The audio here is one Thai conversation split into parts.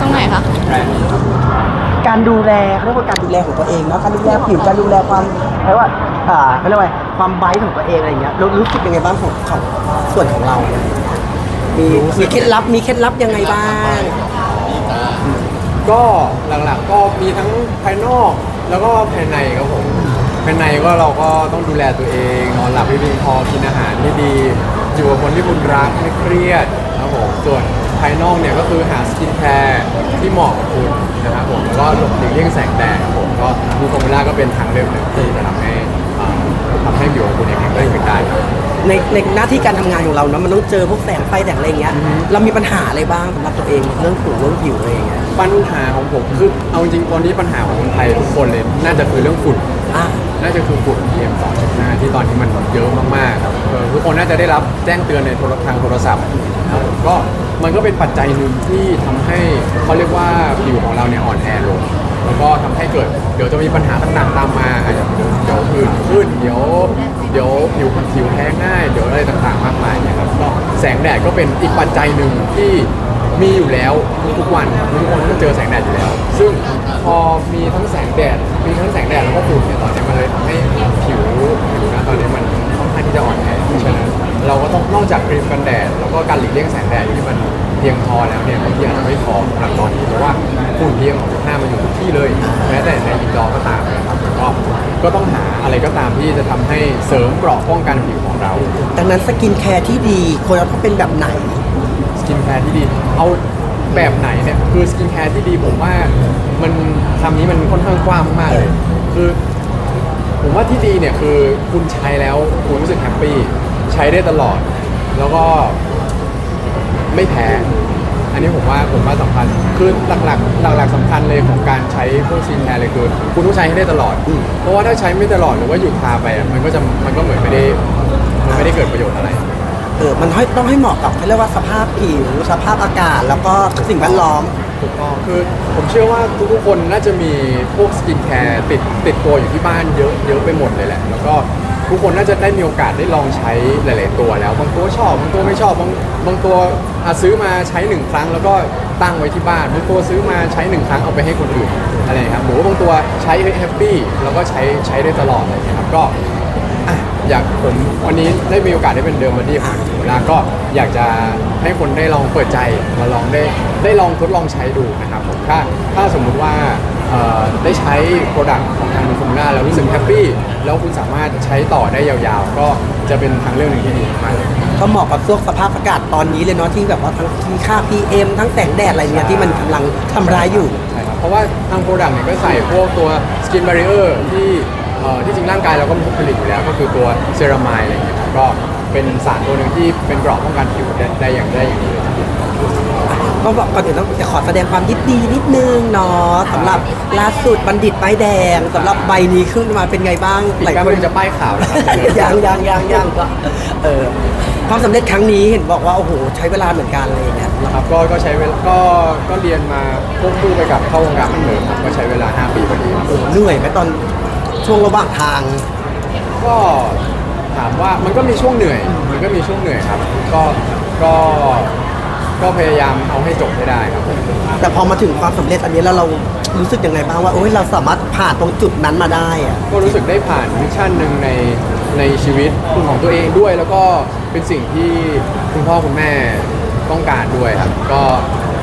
ตรงไหนคะ การดูแลเขาเรียกว่าการดูแลของตัวเองเนาะการดูแลผิวการดูแลความเรียกว่าอ่าเขาเรียกว่าความไบท์ของตัวเองอะไรอย่างเงี้ยรู้รู้สึกยังไงบ้างของของส่วนของเรา มีมีเคล็ดลับมีเคล็ดลับยังไงบ้างก็หลักๆก็มีทั้งภายนอกแล้วก็ภายในครับผมภายในก็เราก็ต้องดูแลตัวเองนอนหลับให้เพียงพอกินอาหารที่ดีอยู่กับคนที่คุณรักไม่เครียดครับผมส่วนภายนอกเนี่ยก็คือหาสกินแคร์ที่เหมาะกับคุณนะครับผมแล้วก็หลบหลีกเลี่ยงแสงแดดครับผมก็ดูคอมเบล่าก็เป็นทางเลือกหนึ่งที่จะทำให้อ่าทำให้ผิวของคุณเนี่ยแข็งแรงขึ้นได้ครับ ในในหน้าที่การทำงานของเราเนาะมันต้องเจอพวกแสงไฟแสงอะไรอย่างเงี้ยอือฮึเรามีปัญหาอะไรบ้างสำหรับตัวเองเรื่องผิวเรื่องผิวอะไรอย่างเงี้ยปัญหาของผมคือเอาจริงๆตอนนี้ปัญหาของคนไทยทุกคนเลยน่าจะคือเรื่องฝุ่น อะ น่าจะคือฝุ่น PM 2.5ที่ตอนนี้มันเยอะมากๆครับเออทุกคนน่าจะได้รับแจ้งเตือนในโทรทางโทรศัพท์ครับผมก็ มันก็เป็นปัจจัยหนึ่งที่ทำให้เขาเรียกว่าผิวของเราเนี่ยอ่อนแอลงแล้วก็ทำให้เกิดเดี๋ยวจะมีปัญหาต่างๆตามมาอาจจะเดี๋ยวผื่นขึ้นเดี๋ยวเดี๋ยวผิวผิวแพ้ง่ายเดี๋ยวอะไรต่างๆมากมายเนี่ยครับก็แสงแดดก็เป็นอีกปัจจัยหนึ่งที่มีอยู่แล้วทุกวันทุกคนต้องเจอแสงแดดอยู่แล้ว ซึ่งพอมีทั้งแสงแดดมีทั้งแสงแดดแล้วก็ฝุ่นเนี่ยตอนนี้มันเลยทำให้ผิวผิวนะตอนนี้มันค่อนข้างที่จะอ่อนแอเพราะฉะนั้น เราก็ต้องนอกจากครีมกันแดดแล้วก็การหลีกเลี่ยงแสงแดดที่มันเพียงพอแล้วเนี่ยบางทีอาจจะไม่พอสำหรับตอนนี้เพราะว่าฝุ่นเพียงของหน้ามันอยู่ทุกที่เลยแม้แต่ในอินดอร์ก็ตามนะครับก็ก็ต้องหาอะไรก็ตามที่จะทำให้เสริมเกราะป้องกันผิวของเรา ดังนั้นสกินแคร์ที่ดีควรจะต้องเป็นแบบไหน สกินแคร์ที่ดี เอาแบบไหนเนี่ยคือสกินแคร์ที่ดีผมว่ามันคำนี้มันค่อนข้างกว้างมากๆเลยคือ ผมว่าที่ดีเนี่ยคือคุณใช้แล้วคุณรู้สึกแฮปปี้ ใช้ได้ตลอด แล้วก็ไม่แพ้ อันนี้ผมว่าผมว่าสำคัญ คือหลักๆ หลักๆสำคัญเลยของการใช้พวกสกินแคร์เลยคือ คุณต้องใช้ให้ได้ตลอดอืมเพราะว่าถ้าใช้ไม่ตลอดหรือว่าหยุดทาไปอะมันก็จะมันก็เหมือนไม่ได้มันไม่ได้เกิดประโยชน์อะไร เออมันให้ต้องให้เหมาะกับเขาเรียกว่าสภาพผิวสภาพอากาศ แล้วก็สิ่งแวดล้อม ถูกต้องคือผมเชื่อว่าทุกๆคนน่าจะมีพวกสกินแคร์ติดติดตัวอยู่ที่บ้านเยอะเยอะไปหมดเลยแหละ แล้วก็ ทุกคนน่าจะได้มีโอกาสได้ลองใช้หลาย ๆ ตัวแล้ว บางตัวชอบ บางตัวไม่ชอบ บางบางตัวอะซื้อมาใช้หนึ่งครั้ง แล้วก็ตั้งไว้ที่บ้าน บางตัวซื้อมาใช้หนึ่งครั้งเอาไปให้คนอื่นอะไรอย่างเงี้ยครับหรือว่าบางตัวใช้แฮปปี้แล้วก็ใช้ใช้ได้ตลอดอะไรอย่างเงี้ยครับก็อะอยากผมวันนี้ได้มีโอกาสได้เป็นเดิมมาดีของหมูลาก็อยากจะให้คนได้ลองเปิดใจมาลองได้ได้ลองทดลองใช้ดูนะครับผมถ้าถ้าสมมุติว่า เอ่อได้ใช้โปรดักต์ของทางฟูน่าแล้วรู้สึกแฮปปี้แล้วคุณสามารถใช้ต่อได้ยาวๆ ก็จะเป็นทางเลือกหนึ่งที่ดีมากเลย ก็เหมาะกับพวกสภาพอากาศตอนนี้เลยเนาะที่แบบว่าทั้งที่ค่า PM ทั้งแสงแดดอะไรเนี่ยที่มันกำลังทำร้ายอยู่ ใช่ครับเพราะว่าทางโปรดักต์เนี่ยก็ใส่พวกตัวสกินบาริเออร์ที่เอ่อที่จริงร่างกายเราก็ผลิตอยู่แล้ว ก็คือตัวเซรามายอะไรอย่างเงี้ยครับก็เป็นสารตัวหนึ่งที่เป็นเกราะป้องกันผิวได้ได้อย่างได้อย่างดีเลยทีเดียว ก็บอกก่อนอื่นต้องจะขอแสดงความยินดีนิดนึงเนาะสำหรับล่าสุดบัณฑิตป้ายแดงสำหรับใบนี้ขึ้นมาเป็นไงบ้างอีกแป๊บนึงจะป้ายข่าวแล้วครับยังยังยังยังก็เออความสำเร็จครั้งนี้เห็นบอกว่าโอ้โหใช้เวลาเหมือนกันเลยเนี่ยครับก็ก็ใช้เวลาก็ก็เรียนมาควบคู่ไปกับเข้าวงการบันเทิงครับก็ใช้เวลา 5 ปีพอดีครับโอ้โหเหนื่อยไหมตอนช่วงระหว่างทาง ก็ถามว่ามันก็มีช่วงเหนื่อย มันก็มีช่วงเหนื่อยครับ ก็ก็ ก็พยายามเอาให้จบให้ได้ครับแต่พอมาถึงความสำเร็จอันนี้แล้วเรารู้สึกยังไงบ้างว่าโอ้ยเราสามารถผ่านตรงจุดนั้นมาได้อะก็รู้สึกได้ผ่านมิชชั่นหนึ่งในในชีวิตของตัวเองด้วย แล้วก็เป็นสิ่งที่คุณพ่อคุณแม่ต้องการด้วยครับ ก็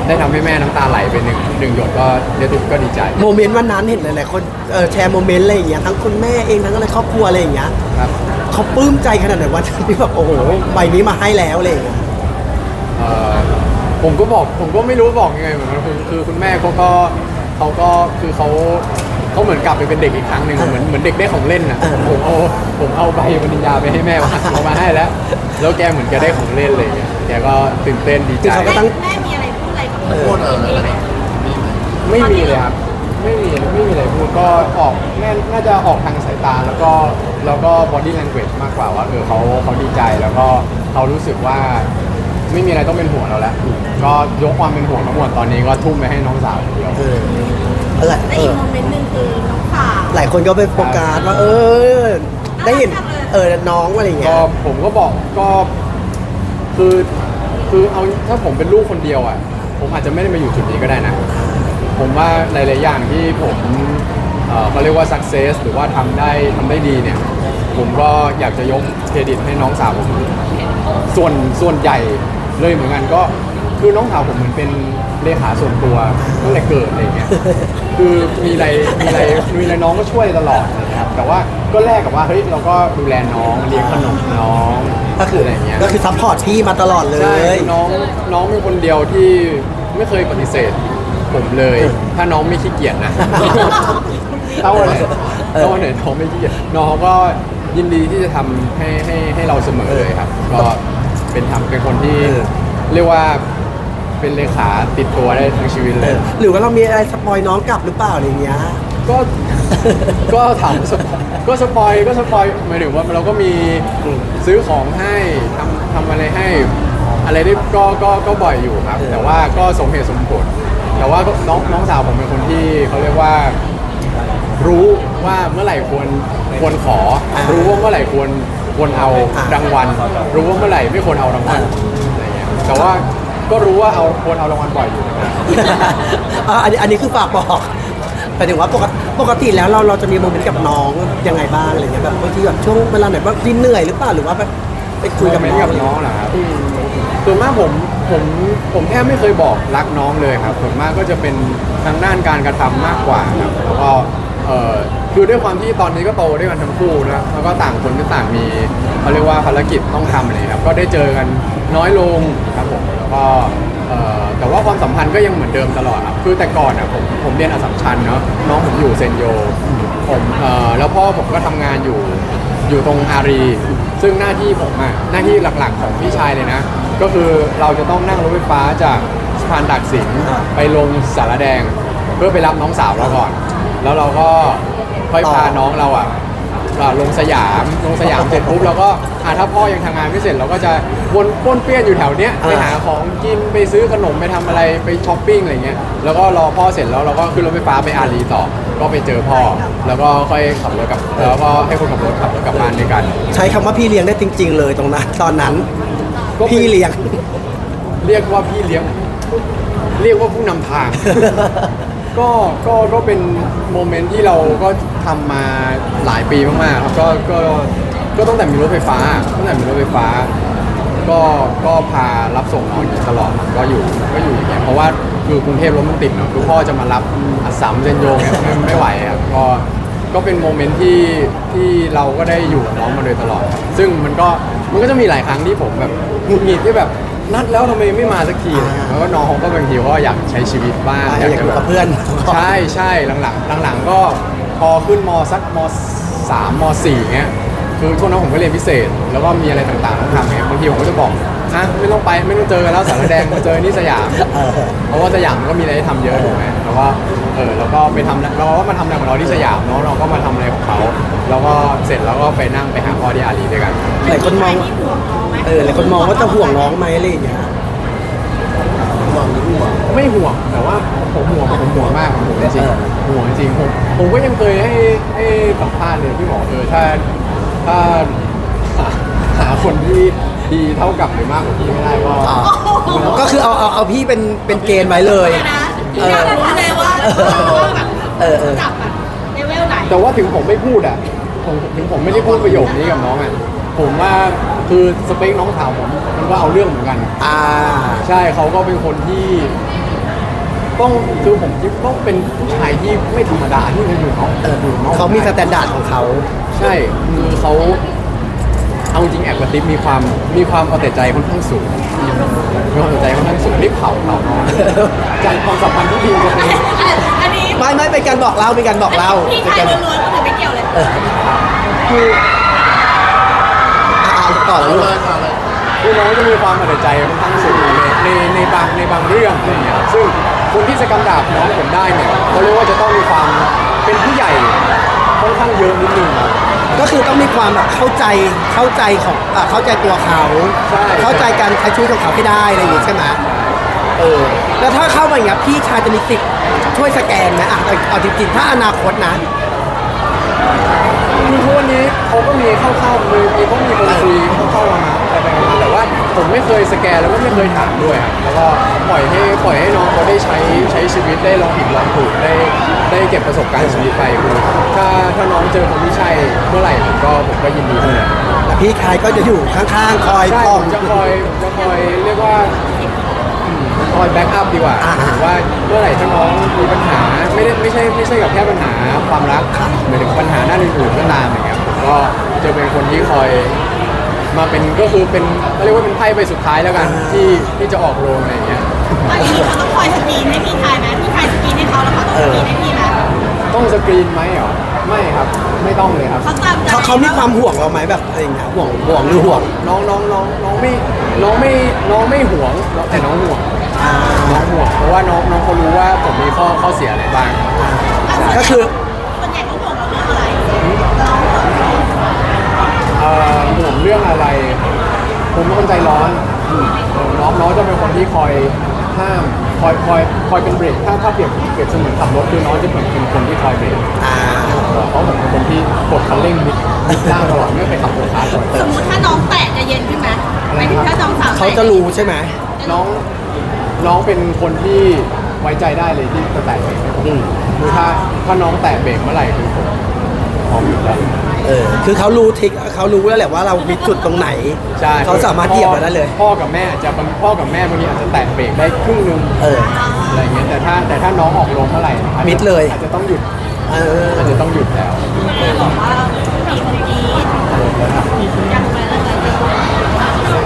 ได้ทำให้แม่น้ำตาไหลไปหนึ่งหนึ่งหยดก็เดี๋ยวทุกก็ดีใจ โมเมนต์วันนั้นเห็นหลายๆคนเออแชร์โมเมนต์อะไรอย่างเงี้ยทั้งคุณแม่เองทั้งอะไรครอบครัวอะไรอย่างเงี้ยครับเขาปลื้มใจขนาดไหนวันที่แบบโอ้โหใบนี้มาให้แล้วอะไรอย่างเงี้ย เอ่อ ผมก็บอกผมก็ไม่รู้บอกยังไงเหมือนกันคือคือคุณแม่เขาก็เขาก็คือเขาเขาเหมือนกลับไปเป็นเด็กอีกครั้งหนึ่งเหมือนเหมือนเด็กได้ของเล่นอะผมเอาผมเอาใบปริญญาไปให้แม่ว่าเอามาให้แล้ว แล้วแกเหมือนแกได้ของเล่นเลยางเงี้ยแกก็ตื่นเต้นดีใจคือเขาก็ตั้งแม่มีอะไรพูดอะไรกับเออพูดเอออะไรไม่มีเลยครับ ไม่มีไม่มีอะไรพูดก็ออกแน่น่าจะออกทางสายตาแล้วก็แล้วก็ body language มากกว่าว่าเออเขาเขาดีใจแล้วก็เขารู้สึกว่า ไม่มีอะไรต้องเป็นห่วงเราแล้ว ก็ยกความเป็นห่วงทั้งหมดตอนนี้ก็ทุ่มไปให้น้องสาวคนเดียว เออเออแต่เออีกอโมเมนต์หนึ่งคือน้องฝ่าหลายคนก็ไปโฟกัสว่าเออ ได้เห็นเออน้องอะไรอย่างเงี้ก็ย ผมก็บอกก็คือคือเอาถ้าผมเป็นลูกคนเดียวอะผผมอาจจะไม่ได้มาอยู่จุดนี้ก็ได้นะ ผมว่าหลาย ๆ อย่างที่ผมเอ่อเขาเรียกว่า success หรือว่าทำได้ทำได้ดีเนี่ย ผมก็อยากจะยกเครดิตให้น้องสาวผม ส่วนส่วนใหญ่ เลยเหมือนกันก็คือน้องสาวผมเหมือนเป็นเลขาส่วนตัวตั้งแต่เกิดอะไรเงี้ยคือมีอะไรมีอะไรมีอะไรน้องก็ช่วยตลอดนะครับแต่ว่าก็แลกกับว่าเฮ้ยเราก็ดูแลน้องเลี้ยงขนมน้องก็คืออะไรเงี้ยก็คือซัพพอร์ตพี่มาตลอดเลใช่ย น้องน้องเป็นคนเดียวที่ไม่เคยปฏิเสธผมเลย ถ้าน้องไม่ขี้เกียจนะ ถ้าวันไหนเออ ถ้าวันไหนน้องไม่ขี้เกียจน้องเขาก็ยินดีที่จะทำให้ให้ให้เราเสมอเลยครับก็ เป็นทำเป็นคนที่เรียกว่าเป็นเลขาติดตัวได้ทั้งชีวิตเลยหรือว่าเรามีอะไรสปอยน้องกลับหรือเปล่าอะไรอย่างเงี้ย ก็ ก็ถามว่าสปอยก็สปอยก็สปอยหมายถึงว่าเราก็มีซื้อของให้ทำทำอะไรให้ อะไรได้ก็ก็ก็บ่อยอยู่ครับ เออ แต่ว่าก็สมเหตุสมผล แต่ว่าก็น้องน้องสาวผมเป็นคนที่เขาเรียกว่า รู้ว่าเมื่อไหร่ควรควรขอ รู้ว่าเมื่อไหร่ควร ควรเอารางวัล รู้ว่าเมื่อไหร่ไม่ควรเอารางวัลอะไรเงี้ยแต่ว่าก็รู้ว่าเอาควรเอารางวัลบ่อยอยู่นะครับอะอันนี้อันนี้คือฝากบอกหมายถึงว่าปกติปกติแล้วเราเราจะมีโมเมนต์กับน้องยังไงบ้างอะไรเงี้ยแบบบางทีแบบช่วงเวลาไหนว่าที่เหนื่อยหรือเปล่าหรือว่าแบบไปคุยกับโมเมนน้ต์อง กับน้องเหรอครับส่วนมากผมผมผมแทบไม่เคยบอกรักน้องเลยครับส่วนมากก็จะเป็นทางด้านการกระทำมากกว่าครับแล้วก็เออ คือด้วยความที่ตอนนี้ก็โตด้วยกันทั้งคู่นะแล้วก็ต่างคนก็ต่างมีเขาเรียกว่าภารกิจต้องทำอะไรครับก็ได้เจอกันน้อยลงครับผมแล้วก็เอ่อแต่ว่าความสัมพันธ์ก็ยังเหมือนเดิมตลอดครับคือแต่ก่อนอะผมผมเรียนอัสสัมชัญเนาะน้องผมอยู่เซนโยผมเอ่อแล้วพ่อผมก็ทำงานอยู่อยู่ตรงอารี ซึ่งหน้าที่ผมอะหน้าที่หลักๆของพี่ชายเลยนะ ก็คือเราจะต้องนั่งรถไฟฟ้าจากสะพานตากสินไปลงสารแดง เพื่อไปรับน้องสาวเราก่อน แล้วเราก็ ค่อยพาน้องเราอะอ่าลงสยามลงสยามเสร็จปุ๊บเราก็อ่าถ้าพ่อยังทำงานไม่เสร็จเราก็จะวนป้วนเปี้ยนอยู่แถวเนี้ยไปหาของกินไปซื้อขนมไปทำอะไรไปช้อปปิ้งอะไรเงี้ยแล้วก็รอพ่อเสร็จแล้วเราก็ขึ้นรถไฟฟ้าไปอารีต่อ ก็ไปเจอพ่อ แล้วก็ค่อยขับรถกลับแล้วก็ให้คนขับรถขับรถกลับบ้านด้วยกัน ใช้คำว่าพี่เลี้ยงได้จริง ๆ เลยตรงนั้นตอนนั้น ก็เป็น พี่เลี้ยง เรียกว่าพี่เลี้ยง เรียกว่าผู้นำทาง ก็ก็ก็เป็นโมเมนต์ที่เราก็ทำมาหลายปีมากๆครับก็ก็ก็ตั้งแต่มีรถไฟฟ้าตั้งแต่มีรถไฟฟ้า ก็ก็พารับส่งน้องอยู่ตลอดก็อยู่ก็อยู่อย่างเงี้ยเพราะว่าคือกรุงเทพรถมันติดเนาะคือพ่อจะมารับอัสสัมเซนโยงเนี่ยไม่ไม่ไหวครับก็ก็เป็นโมเมนต์ที่ที่เราก็ได้อยู่กับน้องมาโดยตลอดครับซึ่งมันก็มันก็จะมีหลายครั้งที่ผมแบบหงุดหงิดที่แบบนัดแล้วทำไมไม่มาสักทีอ่าแล้วก็น้องเขาก็บางทีก็อยากใช้ชีวิตบ้างอ่าอยากอยู่กับเพื่อน ใช่ใช่หลังๆหลังๆก็พอขึ้นมสักมสามมสี่เงี้ยคือช่วงนั้นผมก็เรียนพิเศษ แล้วก็มีอะไรต่างๆต้องทำเงี้ยบางทีผมก็จะบอกอะไม่ต้องไปไม่ต้องเจอกันแล้วสารแดงมาเจอที่สยามเออเพราะว่าสยามมันก็มีอะไรให้ทำเยอะถูกไหมแล้วก็เออแล้วก็ไปทำเราก็มาทำอะไรของเราที่สยามเนาะเราก็มาทำอะไรของเขาแล้วก็เสร็จแล้วก็ไปนั่งไปหาพ่อที่อารีด้วยกันหลายคนมองที่ห่วงน้องไหมเออหลายคนมองว่าจะห่วงน้องไหมอะไรอย่างเงี้ยห่วงหรือห่วงไม่ห่วงแต่ว่า ผมห่วงผมห่วงมากผมห่วงจริงเออๆห่วงจริงผมผมก็ยังเคยให้ให้สัมภาษณ์เลยพี่หมอเออถ้าถ้าหาหาคนที่ดีเท่ากับหรือมากกว่าพี่ไม่ได้ก็อ่าก็คือเอาเอาเอาพี่เป็นเป็นเกณฑ์ไว้เลย นะอยากรู้เลยว่าว่าแบบเออเออ จับแบบเลเวลไหนแต่ว่าถึงผมไม่พูดอะผมถึงผมไม่ได้พูดประโยคนี้กับน้องอะผมว่าคือสเปคน้องสาวผมมันก็เอาเรื่องเหมือนกัน อ่า ใช่เขาก็เป็นคนที่ ต้องคือผมคิดต้องเป็นผู้ชายที่ไม่ธรรมดาที่จะอยู่น้องเอออยู่น้องเขามีสแตนดาร์ดของเขา ใช่คือเขาเอาจริงแอบกระติบมีความมีความเอาแต่ใจค่อนข้างสูงมีความเอาแต่ใจค่อนข้างสูงนี่เผาเผาน้องจากความสัมพันธ์ที่ดีกันเองอันนี้ไม่ไม่เป็นการบอกเล่าเป็นการบอกเล่าพี่เป็นชายการล้วนๆก็คือไม่เกี่ยวเลยเออคืออ่าต่อแล้วลูกคือน้องจะมีความเอาแต่ใจค่อนข้างสูงในในในบางในบางเรื่องอะไรเงี้ยซึ่ง คนที่จะกำดาบน้องผมได้เนี่ยเขาเรียกว่าจะต้องมีความเป็นผู้ใหญ่ค่อนข้างเยอะนิดนึงครับก็คือต้องมีความแบบเข้าใจเข้าใจของอ่าเข้าใจตัวเขา ใช่ เข้าใจการใช้ชีวิตของเขาให้ได้อะไรอย่างงี้ใช่ไหมเออแล้วถ้าเข้ามาอย่างเงี้ยพี่ชายจะมีสิทธิ์ช่วยสแกนไหมอะเอาเอาจริงๆถ้าอนาคตนะ คือทุกวันนี้เขาก็มีเข้าๆเลยมีก็มีคนคุยเข้าๆมาอะไรแบบนี้แต่ว่า ผมไม่เคยสแกนแล้วก็ไม่เคยถามด้วยครับแล้วก็ปล่อยให้ปล่อยให้น้องเขาได้ใช้ใช้ชีวิตได้ลองผิดลองถูกได้ได้เก็บประสบการณ์ชีวิตไปคือถ้าถ้าน้องเจอคนที่ใช่เมื่อไหร่ผมก็ผมก็ยินดีเท่านั้นแต่พี่คายก็จะอยู่ข้างๆคอยใช่ป้ผองมจะคอยผมจะคอยเรียกว่าอืมคอยแบ็กอัพดีกว่าอ่าว่าเมื่อไหร่ถ้าน้องมีปัญหาไม่ได้ไม่ใช่ไม่ใช่กับแค่ปัญหาความรักหมายถึงปัญหาด้านอื่นๆก็ตามอย่างเงี้ยผมก็จะเป็นคนที่คอย มาเป็นก็คือเป็นเขาเรียกว่าเป็นไพ่ใบสุดท้ายแล้วกันที่ที่จะออกโรงอะไรอย่างเงี้ยอันนี้เขาต้องคอยสกรีนให้พี่ทายไหมพี่ทายสกรีนให้เขาแล้วเขาต้องสกรีนให้พี่ไหมต้องสกรีนไหมเหรอไม่ครับไม่ต้องเลยครับ เขาตามใจเขาเขามีความห่วงเราไหมแบบอะไรอย่างเงี้ยห่วงห่วงหรือห่วงน้องน้องน้องน้องไม่น้องไม่น้องไม่หวงแต่น้องห่วงอ่าน้องห่วงเพราะว่าน้องน้องเขารู้ว่าผมมีข้อข้อเสียอะไรบ้าง ก็คือส่วนใหญ่เขาห่วงเราเรื่องอะไรเราห่วงเราเอ่อห่วง เรื่องอะไร ผมเป็นคนใจร้อนเออน้องน้องจะเป็นคนที่คอยห้ามคอยคอยคอยเป็นเบรกถ้าถ้าเปรียบเปรียบเสมือนขับรถคือน้องจะเหมือนเป็นคนที่คอยเบรกอ่าเพราะผมเป็นคนที่กดคันเร่งมิดมิดล่างตลอดไม่เคยขับรถช้าตลอดสมมติถ้าน้องแตะจะเย็นขึ้นไหมหมายถึงถ้าน้องสาวแตเขาจะรู้ใช่ไหมน้องน้องเป็นคนที่ไว้ใจได้เลยที่จะแตะเบรกให้ผมอืม คือถ้าถ้าน้องแตะเบรกเมื่อไหร่คือผมพ ร้อมอยู่แล้ว เออคือเขารู้ทิกเขารู้แล้วแหละว่าเรามีจุดตรงไหนใช่เขาสามารถเหยียบเราได้เลย พ่อกับแม่อาจจะบางพ่อกับแม่บางทีอาจจะแตะเบรกได้ครึ่งหนึงเออ อะไรเงี้ยแต่ถ้าแต่ถ้าน้องออกลงเมื่อไหร่อาจจะมิดเลย อาจจะต้องหยุดเอออาจจะต้องหยุดแล้วแม่บอกว่ามีคนกรีดยังไปแล้วเลย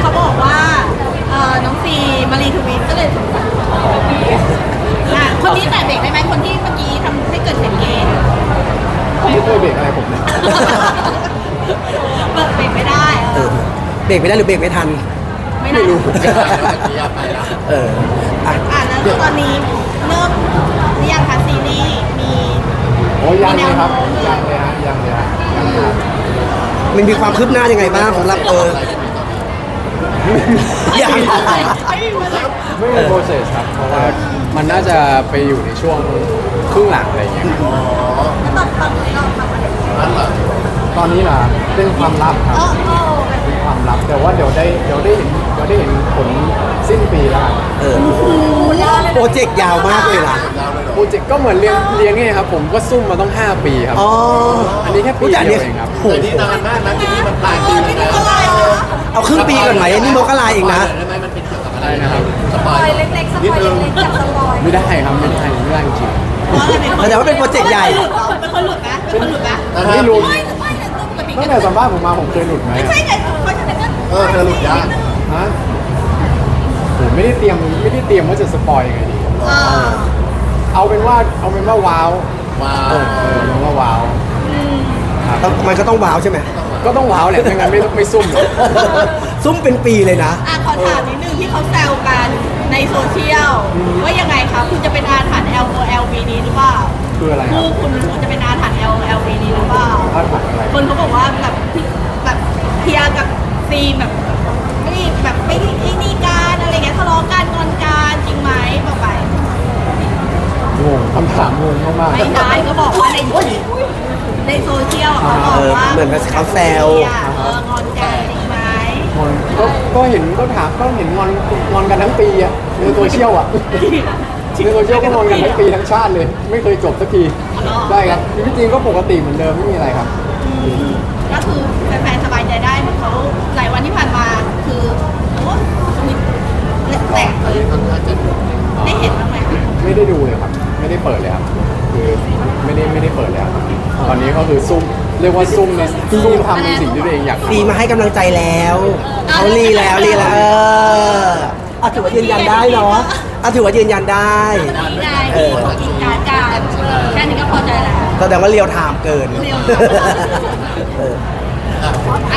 เขาบอกว่าเอ่อน้องซีมารีทวีตก็เลยอะคนนี้แตะเบรกได้ไหมคนที่เมื่อกี้ ไม่เคยเบรกอะไรผมเลยเบิกเบรกไม่ได้เออเบรกไม่ได้หรือเบรกไม่ทัน ไม่ได้ไม่รู้เอออะอะแล้วตอนนี้เริ่มหรือยังคะซีรีส์มี โอ้ยังเลยครับยังเลยฮะยังเลยฮะยังเลยฮะมันมีความคืบหน้ายังไงบ้างสำหรับเอออย่างไม่มีเวลาไม่มีโปรเซสครับเพราะว่ามันน่าจะไปอยู่ในช่วงครึ่งหลังอะไรเงี้ยตอนต อนนี้เราทำอะไรตอนนี้ล่ะเป็นความลับครับเออเออเป็นความลับแต่ว่าเดี๋ยวได้เดี๋ยวได้เห็นเดี๋ยวได้เห็นผลสิ้นปีแล้วครับเออโปรเจกต์ยาวมากเลยล่ะโปรเจกต์ก็เหมือนเรียนเรียนไงครับผมก็ซุ่มมาต้อง 5 ปีครับอ๋ออันนี้แค่ปีอุ๊ยแต่อันเดีนี้ยวเองครับโอ้โหนี่นานมากนะทีนี้มันปลายปีนี่แล้วมันนะอะไรนะเอาครึ่งปีก่อนไหมนี่มกราเองนะได้ไหมมันเป็นเกี่ยวกับอะไรได้นะครับสปอยล์เล็กๆสปอยเล็กๆจับสปอยไม่ได้ครับไม่ได้ไม่ได้จริง แต่ว่าเป็นโปรเจกต์ใหญ่ เป็นคนหลุดไหมเป็นคนหลุดไหมๆไม่รู้ไม่ไม่แต่ต้องปกติตั้งแต่สัมภาษณ์ผมมาผมเคยหลุดไหมไม่อะใช่ไงเพราะฉะนั้นก็เออเธอหลุดยากฮะผมไม่ได้เตรียมไม่ได้เตรียมว่าจะสปอยยังไงดีเออเอาเป็นว่าเอาเป็นว่าว้าวว้าเอวอเออเอาเป็นว่าว้าวต้องมันก็ต้องว้าวใช่ไหมก็ต้องว้าวแหละไม่งั้นไม่ไม่ซุ่มหรอกซุ่มเป็นปีเลยนะอะขอถามนิดนึงที่เขาแซวกัน ในโซเชียลว่ายังไงคะคุณจะเป็นอาถรรพ์ L O L V นี้หรือเปล่าคืออะไรครัคู่บคุณคุณจะเป็นอาถรรพ์ L O L V นี้หรือเปล่าคาดหวังอะไรคนเขาบอกว่าแบบแบบเพียร์กับซีมแบบไม่แบบไม่ไอ้นี่การอะไรเงี้ยทะเลาะกันงอนกันจริงไหมบอกไปงงคำถามงงมากไม่ได้ก็บอกว่าในในโซเชียลอะเขาบอกว่าเออเหมือนกับเขาแซว เอองอนกันจริงไหมๆง อนก็ก็เห็นก็ถามก็เห็นงอนงอนกันทั้งปีอะในโซเชียลอะในโซเชียลก็งอนกันทั้งปีทั้งชาติเลย ไม่เคยจบสักทีได้ครับชีวิตจริงก็ปกติเหมือนเดิมไม่มีอะไรครับก็คือแฟนๆสบายใจได้เหมือนเขาหลายวันที่ผ่านมาคือโอ้มีแตกเลยค่อนข้างจะได้เห็นบ้างไหมไม่ได้ดูเลยครับ ไม่ได้เปิดเลยครับ คือไม่ได้ไม่ได้เปิดเลยครับตอนนี้ก็คือซุ่มเรียกว่าซุ่มในซุ่มทำในสิ่งที่ตัวเองอยากทำซีมาให้กำลังใจแล้วเขารีแล้วรีแล้วเอออะถือว่ายืนยันได้เนาะอะถือว่ายืนยันได้ ดีใจดีกินการการแค่นี้ก็พอใจแล้ว แสดงว่าเรียวไทม์เกินเรียวเออ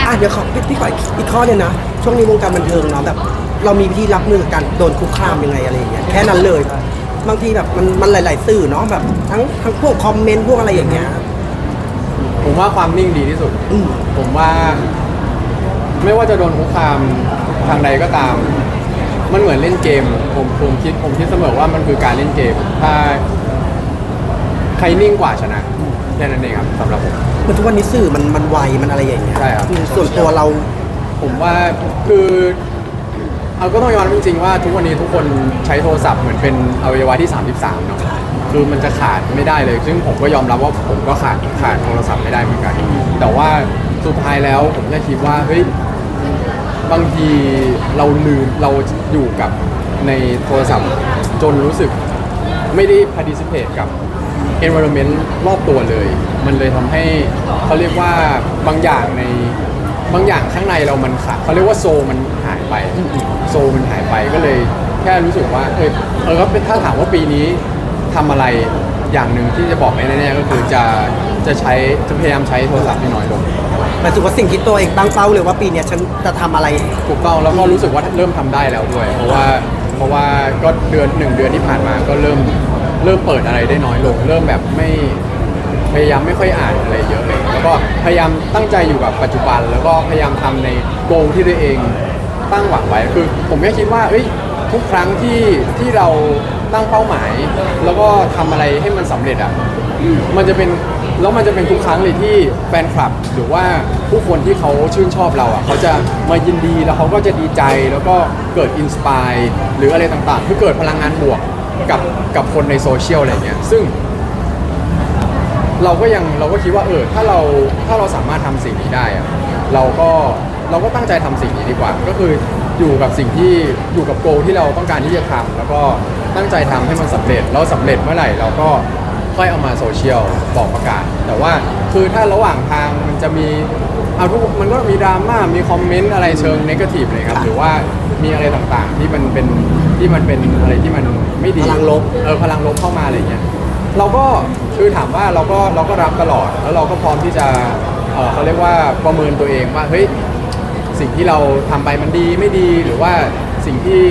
อะเดี๋ยวขอพี่พี่ขออีกข้อเนี่ยนะ ช่วงนี้วงการบันเทิงเนาะแบบ เรามีวิธีรับมือกับการโดนคุกคามยังไงอะไรอย่างเงี้ยแค่นั้นเลย บางทีแบบมันมันหลาย ๆ สื่อเนาะแบบทั้งทั้งพวกคอมเมนต์พวกอะไรอย่างเงี้ย ผมว่าความนิ่งดีที่สุด อืม ผมว่า ไม่ว่าจะโดนคุกคามทางใดก็ตาม มันเหมือนเล่นเกม ผมผมคิดผมคิดเสมอว่ามันคือการเล่นเกม ถ้า ใครนิ่งกว่าชนะแค่นั้นเองครับสำหรับผม เหมือนทุกวันนี้สื่อมันมันไวมันอะไรอย่างเงี้ยใช่ครับ อืมส่วนตัวเรา ผมว่าคือ เอาก็ต้องยอมรับจริงๆว่าทุกวันนี้ทุกคนใช้โทรศัพท์เหมือนเป็นอวัยวะที่ 33 เนาะคือมันจะขาดไม่ได้เลย ซึ่งผมก็ยอมรับว่าผมก็ขาดขาดโทรศัพท์ไม่ได้เหมือนกัน แต่ว่าสุดท้ายแล้วผมแค่คิดว่าเฮ้ยบางทีเราลืมเราอยู่กับในโทรศัพท์จนรู้สึกไม่ได้ participate กับ environment รอบตัวเลย มันเลยทำให้เขาเรียกว่าบางอย่างใน บางอย่างข้างในเรามันขาดเขาเรียกว่าโซลมันหายไป โซลมันหายไปก็เลยแค่รู้สึกว่าเออเออก็เป็นถ้าถามว่าปีนี้ทำอะไรอย่างหนึ่งที่จะบอกไปแน่ๆก็คือจะจะใช้จะพยายามใช้โทรศัพท์ให้น้อยลงหมายถึงว่าสิ่งที่ตัวเองตั้งเป้าเลยว่าปีเนี้ยฉันจะทำอะไรถูกต้องแล้วก็รู้สึกว่าเริ่มทำได้แล้วด้วย เพราะว่าเพราะว่าก็เดือนหนึ่งเดือนที่ผ่านมาก็เริ่มเริ่มเปิดอะไรได้น้อยลง เริ่มแบบไม่ พยายามไม่ค่อยอ่านอะไรเยอะเลยแล้วก็พยายามตั้งใจอยู่กับปัจจุบัน แล้วก็พยายามทำในโกลที่ตัวเองตั้งหวังไว้คือ ผมแค่คิดว่าเอ้ยทุกครั้งที่ที่เราตั้งเป้าหมาย แล้วก็ทำอะไรให้มันสำเร็จอะมันจะเป็นแล้วมันจะเป็นทุกครั้งเลยที่แฟนคลับ หรือว่าผู้คนที่เขาชื่นชอบเราอะเขาจะมายินดีแล้วเขาก็จะดีใจแล้วก็เกิดอินสปายหรืออะไรต่างๆ คือเกิดพลังงานบวกกับกับคนในโซเชียลอะไรเงี้ยซึ่ง เราก็ยังเราก็คิดว่าเออถ้าเราถ้าเราสามารถทำสิ่งนี้ได้อะเราก็เราก็ตั้งใจทำสิ่งนี้ดีกว่า ก็คืออยู่กับสิ่งที่อยู่กับโกที่เราต้องการที่จะทำแล้วก็ตั้งใจทำให้มันสำเร็จแล้วสำเร็จเมื่อไหร่เราก็ค่อยเอามาโซเชียลบอกประกาศ แต่ว่าคือถ้าระหว่างทางมันจะมีเอาทุกมันก็มีดราม่ามีคอมเมนต์อะไรเชิงนกาทีฟเลยครับหรือว่ามีอะไรต่างๆที่มันเป็นที่มันเป็นอะไรที่มันไม่ดีพลังลบ เออพลังลบเข้ามาอะไรเงี้ย เราก็คือถามว่าเราก็เราก็รับตลอด แล้วเราก็พร้อมที่จะเออเขาเรียกว่าประเมินตัวเองว่าเฮ้ยสิ่งที่เราทำไปมันดีไม่ดีหรือว่าสิ่งที่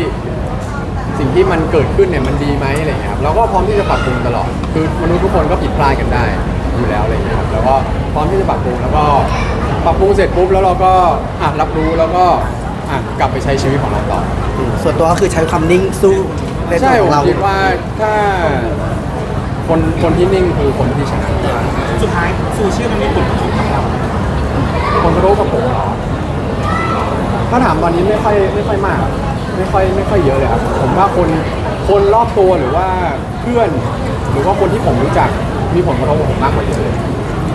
สิ่งที่มันเกิดขึ้นเนี่ยมันดีไหมอะไรเงี้ยครับเราก็พร้อมที่จะปรับปรุงตลอด คือมนุษย์ทุกคนก็ผิดพลาดกันได้อยู่แล้วอะไรเงี้ยครับแล้วก็พร้อมที่จะปรับปรุงแล้วก็ปรับปรุงเสร็จปุ๊บแล้วเราก็อะรับรู้แล้วก็อะกลับไปใช้ชีวิตของเราต่อ ส่วนตัวก็คือใช้ความนิ่งสู้ในตัใช่วขผองมเรา คิดว่าถ้า คนคนที่นิ่งคือคนที่ชนะสุดท้ายโซเชียลมันมีผลกระทบกับเราคนกระทบกับผมเหรอถ้าถามตอนนี้ไม่ค่อยไม่ค่อยมาก ไม่ค่อยไม่ค่อยเยอะเลยครับผมว่าคนคนรอบตัวหรือว่าเพื่อน หรือว่าคนที่ผมรู้จักมีผลกระทบกับผมมากกว่าเยอะเลย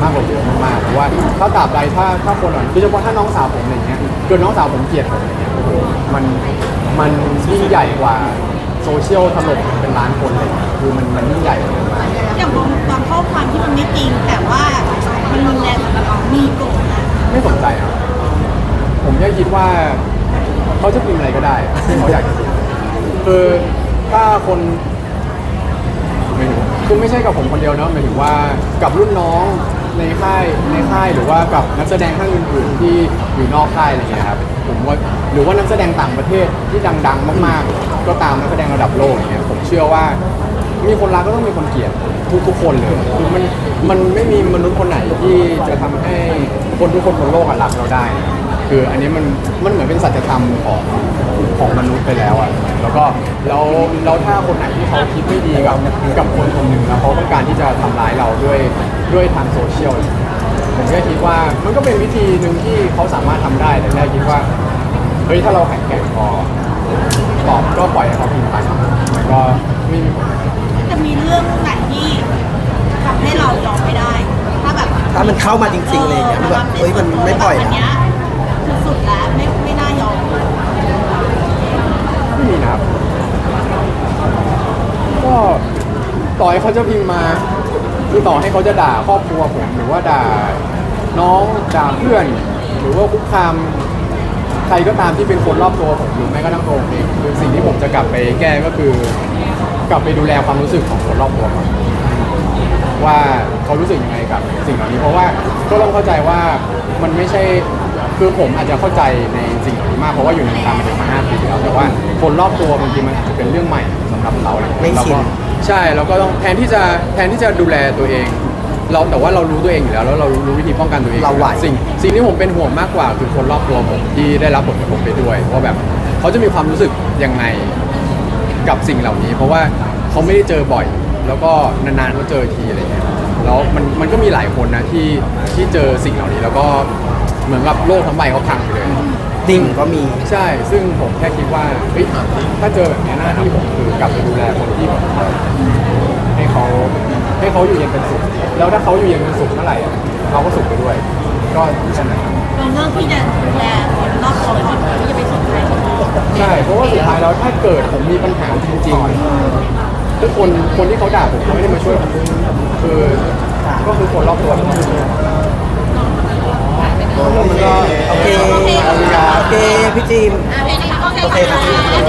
มากกว่าเยอะมากๆเพราะว่าถ้าตราบใดถ้าถ้าคนอะโดยเฉพาะถ้าน้องสาวผมอะไรเงี้ยเกิดน้องสาวผมเกลียดผมอะไรเงี้ยโอ้โหมันมันยิ่งใหญ่กว่าโซเชียลถล่มเป็นล้านคนเลยคือมันมันยิ่งใหญ่ บางข้อความที่มันไม่จริง แต่ว่ามันรุนแรงสำหรับเรามีโกรธนะไม่สนใจครับ ผมแค่คิดว่า เขาจะพิมพ์อะไรก็ได้ที่เขาอยากจะพิมพ์คือถ้าคนไม่รู้คือไม่ใช่กับผมคนเดียวเนะหมายถึงว่ากับรุ่นน้องในค่ายในค่ายหรือว่ากับนักแสดงท่านอื่นๆที่อยู่นอกค่ายอะไรเงี้ยครับผมว่าหรือว่านักแสดงต่างประเทศที่ดัง ๆ มาก ๆ ก็ตามนักแสดงระดับโลกอย่างเงี้ยผมเชื่อว่า มีคนรักก็ต้องมีคนเกลียดทุกทุกๆคนเลยคือมันมันไม่มีมนุษย์คนไหนที่จะทำให้คนทุกคนบนโลกอะรักเราได้ คืออันนี้มันมันเหมือนเป็นสัจธรรมของของมนุษย์ไปแล้วอะแล้วก็แล้วแล้วถ้าคนไหนที่เขาคิดไม่ดีกับกับคนคนหนึ่งแล้วเขาต้องการที่จะทำร้ายเราด้วยด้วยทางโซเชียลผมก็คิดว่ามันก็เป็นวิธีหนึ่งที่เขาสามารถทำได้แต่แค่คิดว่า เฮ้ยถ้าเราแข็งแกร่งพอตอบก็ปล่อยให้เขาพิมพ์ไปมันก็ไม่มีผล มีเรื่องไหนที่ทำให้เรายอมไม่ได้ ถ้าแบบถ้ามันเข้ามาจริงๆเลยเนี่ยมันแบบเฮ้ยมันไม่ปล่อยอันนะ เนี้ยคือสุดแล้วไม่ไม่น่ายอมไม่มีนะครับ ก็ต่อให้เขาจะพิมพ์มา คือต่อให้เขาจะด่าครอบครัวผมหรือว่าด่าน้องด่าเพื่อน หรือว่าคุกคามใครก็ตามที่เป็นคนรอบตัวผมหรือแม้กระทั่งตัวผมเองคือสิ่งที่ผมจะกลับไปแก้ก็คือ กลับไปดูแลความรู้สึกของคนรอบตัวก่อนว่าเขารู้สึกยังไงกับสิ่งเหล่านี้ เพราะว่าก็ต้องเข้าใจว่ามันไม่ใช่คือผมอาจจะเข้าใจในสิ่งเหล่านี้มากเพราะว่าอยู่ในวงการมาถึงมาห้าปีแล้วแต่ว่าคนรอบตัวบางทีมันอาจจะเป็นเรื่องใหม่สำหรับเราอะไรอย่างไม่เงี้ยชินเราก็ใช่เราก็ต้องแทนที่จะแทนที่จะดูแลตัวเอง เราแต่ว่าเรารู้ตัวเองอยู่แล้วแล้วเรารู้วิธีป้องกันตัวเองเราไหว สิ่งสิ่งที่ผมเป็นห่วงมากกว่าคือคนรอบตัวผมที่ได้รับผลกระทบไปด้วยว่าแบบเขาจะมีความรู้สึกยังไง กับสิ่งเหล่านี้ เพราะว่าเขาไม่ได้เจอบ่อย แล้วก็นานๆเขาเจอทีอะไรเงี้ยแล้วมันมันก็มีหลายคนนะที่ที่เจอสิ่งเหล่านี้ แล้วก็เหมือนกับโลกทั้งใบเขาพังไปเลย ดิ่งก็มี ใช่ ซึ่งผมแค่คิดว่าเฮ้ยถ้าเจอแบบนี้หน้าที่ผมคือกลับไปดูแลคนที่ผมรักให้เขาให้เขาอยู่เย็นเป็นสุข แล้วถ้าเขาอยู่เย็นเป็นสุขเมื่อไหร่อะเราก็สุขไปด้วย ก็แค่นั้นครับเราเลือกที่จะดูแลคนรอบตัวเราที่จะไปสน ใจคนอื่นใช่ เพราะว่าสุดท้ายแล้วถ้าเกิดผมมีปัญหาจริงๆทุกคนคนที่เขาด่าผมเขาไม่ได้มาช่วยผมคือก็คือคนรอบตัวที่เขาช่วยมันก็โอเคโอเคพี่จิมอะเพลงนี้โอเคค่ะ